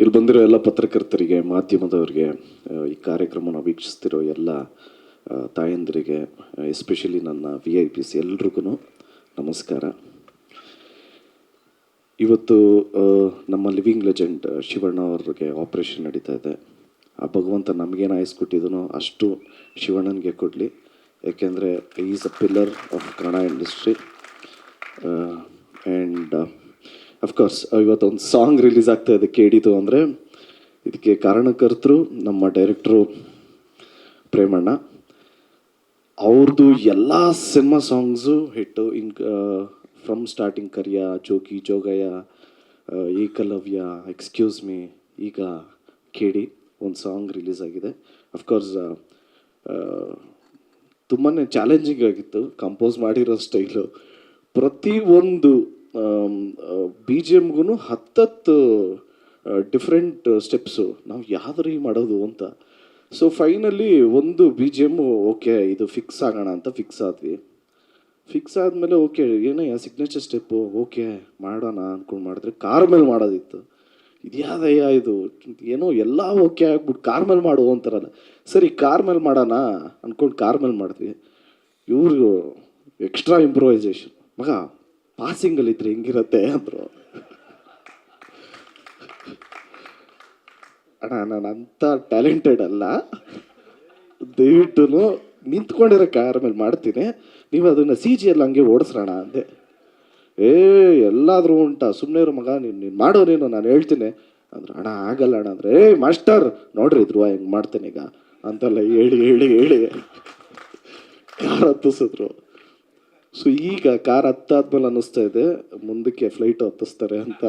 ಇಲ್ಲಿ ಬಂದಿರೋ ಎಲ್ಲ ಪತ್ರಕರ್ತರಿಗೆ, ಮಾಧ್ಯಮದವರಿಗೆ ಈ ಕಾರ್ಯಕ್ರಮನ ವೀಕ್ಷಿಸ್ತಿರೋ ಎಲ್ಲ ತಾಯಂದಿರಿಗೆ ಎಸ್ಪೆಷಲಿ ನನ್ನ ವಿ ಐ ಪಿಸ್ ಎಲ್ರಿಗೂ ನಮಸ್ಕಾರ. ಇವತ್ತು ನಮ್ಮ ಲಿವಿಂಗ್ ಲೆಜೆಂಡ್ ಶಿವಣ್ಣ ಅವ್ರಿಗೆ ಆಪ್ರೇಷನ್ ನಡೀತಾ ಇದೆ. ಆ ಭಗವಂತ ನಮಗೇನು ಆಯಿಸ್ಕೊಟ್ಟಿದನೋ ಅಷ್ಟು ಶಿವಣ್ಣನಿಗೆ ಕೊಡಲಿ. ಯಾಕೆಂದರೆ is a pillar of Kannada industry and of course ಇವತ್ತು ಒಂದು ಸಾಂಗ್ ರಿಲೀಸ್ ಆಗ್ತಾ ಇದೆ ಕೇಳಿತು ಅಂದರೆ ಇದಕ್ಕೆ ಕಾರಣಕರ್ತರು, ನಮ್ಮ ಡೈರೆಕ್ಟ್ರು ಪ್ರೇಮಣ್ಣ. ಅವ್ರದ್ದು ಎಲ್ಲ cinema songs hit in from starting Kariya, Jogi, Jogayya Ekalavya excuse me ಈಗ ಕೇಳಿ ಒಂದು ಸಾಂಗ್ ರಿಲೀಸ್ ಆಗಿದೆ. ಅಫ್ಕೋರ್ಸ್ ತುಂಬಾ ಚಾಲೆಂಜಿಂಗ್ ಆಗಿತ್ತು. ಕಂಪೋಸ್ ಮಾಡಿರೋ ಸ್ಟೈಲು ಪ್ರತಿಯೊಂದು ಬಿ ಜಿ ಎಮ್ಗೂ ಹತ್ತತ್ತು ಡಿಫ್ರೆಂಟ್ ಸ್ಟೆಪ್ಸು ನಾವು ಯಾವ್ದ್ರಿ ಮಾಡೋದು ಅಂತ. ಸೊ ಫೈನಲಿ ಒಂದು ಬಿ ಜಿ ಎಮ್ಮು ಓಕೆ ಇದು ಫಿಕ್ಸ್ ಆಗೋಣ ಅಂತ ಫಿಕ್ಸ್ ಆದ್ವಿ. ಫಿಕ್ಸ್ ಆದಮೇಲೆ ಓಕೆ ಏನೇ ಸಿಗ್ನೇಚರ್ ಸ್ಟೆಪ್ಪು ಓಕೆ ಮಾಡೋಣ ಅಂದ್ಕೊಂಡು ಮಾಡಿದ್ರೆ ಕಾರ್ ಮೇಲೆ ಮಾಡೋದಿತ್ತು. ಇದ್ಯಾದಯ್ಯ ಇದು? ಏನೋ ಎಲ್ಲ ಓಕೆ ಆಗ್ಬಿಟ್ಟು ಕಾರ್ ಮೇಲೆ ಮಾಡು ಅಂತಾರಲ್ಲ. ಸರಿ ಕಾರ್ ಮೇಲೆ ಮಾಡೋಣ ಅಂದ್ಕೊಂಡು ಕಾರ್ ಮೇಲೆ ಮಾಡಿದ್ವಿ. ಇವ್ರಿಗೂ ಎಕ್ಸ್ಟ್ರಾ ಇಂಪ್ರೂವೈಸೇಷನ್ ಮಗ ಪಾಸಿಂಗಲ್ಲಿ ಇದ್ರೆ ಹಿಂಗಿರತ್ತೆ ಅಂದರು. ಅಣ್ಣ, ನಾನು ಅಂಥ ಟ್ಯಾಲೆಂಟೆಡ್ ಅಲ್ಲ. ದಯವಿಟ್ಟು ನಿಂತ್ಕೊಂಡಿರೋ ಕಾರ್ ಮೇಲೆ ಮಾಡ್ತೀನಿ. ನೀವು ಅದನ್ನು ಸಿ ಜಿ ಎಲ್ಲ ಹಂಗೆ ಓಡಿಸ್ರೋಣ ಅಂದೆ. ಏ, ಎಲ್ಲಾದರೂ ಉಂಟಾ ಸುಮ್ಮನೆ ಇರೋ ಮಗ, ನೀನು ನೀನು ಮಾಡೋ ನೀನು, ನಾನು ಹೇಳ್ತೀನಿ. ಅಂದ್ರೆ, ಅಣ್ಣ, ಆಗಲ್ಲ ಅಣ್ಣ ಅಂದ್ರೆ, ಏ, ಮಾಸ್ಟರ್, ನೋಡ್ರಿ ಇದ್ರು ಹೆಂಗೆ ಮಾಡ್ತೇನೆ ಈಗ. ಅಂತೆಲ್ಲ ಹೇಳಿ ಹೇಳಿ ಹೇಳಿ. ಕಾರ್ ಹತ್ತಿಸಿದ್ರು? ಸೊ ಈಗ ಕಾರ್ ಹತ್ತಾದ್ಮೇಲೆ ಅನ್ನಿಸ್ತಾ ಇದೆ. ಮುಂದಕ್ಕೆ ಫ್ಲೈಟ್ ಹತ್ತಿಸ್ತಾರೆ ಅಂತ.